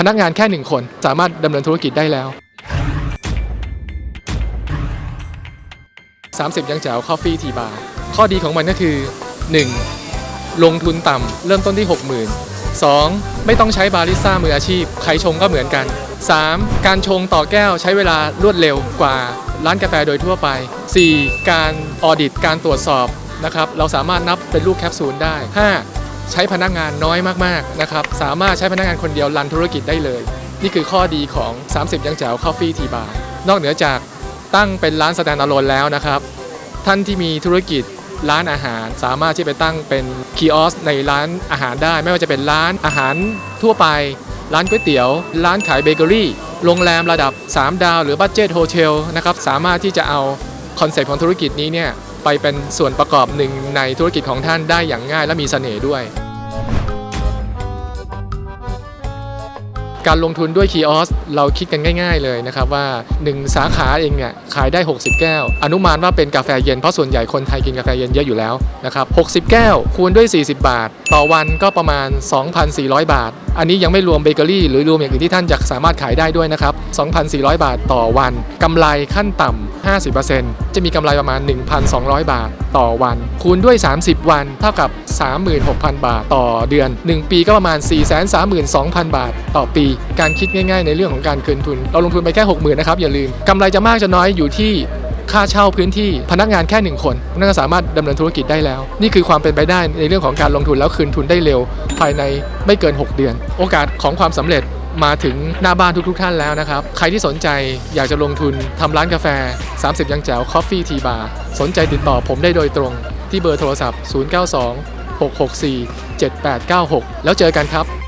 พนักงานแค่หนึ่งคนสามารถดำเนินธุรกิจได้แล้ว 30 ยังแจ๋ว Coffee Tea Bar ข้อดีของมันก็คือ 1. ลงทุนต่ำเริ่มต้นที่ 60,000 2. ไม่ต้องใช้บาริสต้ามืออาชีพ ใครชงก็เหมือนกัน 3. การชงต่อแก้วใช้เวลารวดเร็วกว่าร้านกาแฟโดยทั่วไป 4. การออดิตการตรวจสอบนะครับ เราสามารถนับเป็นลูกแคปซูลได้ 5. ใช้พนักงานน้อยมากๆนะครับสามารถใช้พนักงานคนเดียวรันธุรกิจได้เลย นี่คือข้อดีของ 30 ยังแจ๋ว Coffee Tea Bar นอกเหนือจากตั้งเป็นร้านสแตนด์อะโลนแล้วนะครับ ท่านที่มีธุรกิจร้านอาหารสามารถที่ไปตั้งเป็นคีออสในร้านอาหารได้ ไม่ว่าจะเป็นร้านอาหารทั่วไป ร้านก๋วยเตี๋ยว ร้านขายเบเกอรี่โรงแรมระดับ 3 ดาว หรือบัตเจ็ตโฮเทลนะครับสามารถที่จะเอาคอนเซ็ปต์ของธุรกิจนี้เนี่ย ไปเป็นส่วนประกอบหนึ่งในธุรกิจของท่านได้อย่างง่ายและมีเสน่ห์ด้วย การลงทุนด้วยคีออสเราคิดกันง่าย ๆเลยนะครับว่า 1 สาขาเองเนี่ยขายได้ 60 แก้ว อนุมานว่าเป็นกาแฟเย็นเพราะส่วนใหญ่คนไทยกินกาแฟเย็นเยอะอยู่แล้วนะครับ60 แก้วคูณด้วย 40 บาท ต่อวันก็ประมาณ 2,400 บาท อันนี้ยังไม่รวมเบเกอรี่หรือรวมอย่างอื่นที่ท่านจะสามารถขายได้ด้วยนะครับ2,400 บาทต่อวันกำไรขั้นต่ำ 50%จะมีกำไรประมาณ 1,200 บาทต่อวัน คูณด้วย 30 วันเท่ากับ 36,000 บาทต่อเดือน 1 ปีก็ประมาณ 432,000 บาท ต่อปี การคิดง่ายๆ ในเรื่องของการคืนทุน เราลงทุนไปแค่ 60,000นะครับอย่าลืมกำไรจะมากจะน้อยอยู่ที่ค่าเช่าพื้นที่พนักงานแค่หนึ่งคนนั่นก็สามารถดำเนินธุรกิจได้แล้ว นี่คือความเป็นไปได้ในเรื่องของการลงทุนแล้วคืนทุนได้เร็ว ภายในไม่เกิน 6 เดือน โอกาสของความสำเร็จ มาถึงหน้าบ้านทุกๆท่านแล้วนะครับ ใครที่สนใจอยากจะลงทุนทำร้านกาแฟ 30 ยังแจ๋ว Coffee Tea Bar สนใจติดต่อผมได้โดยตรงที่เบอร์โทรศัพท์ 092 664 7896 แล้วเจอกันครับ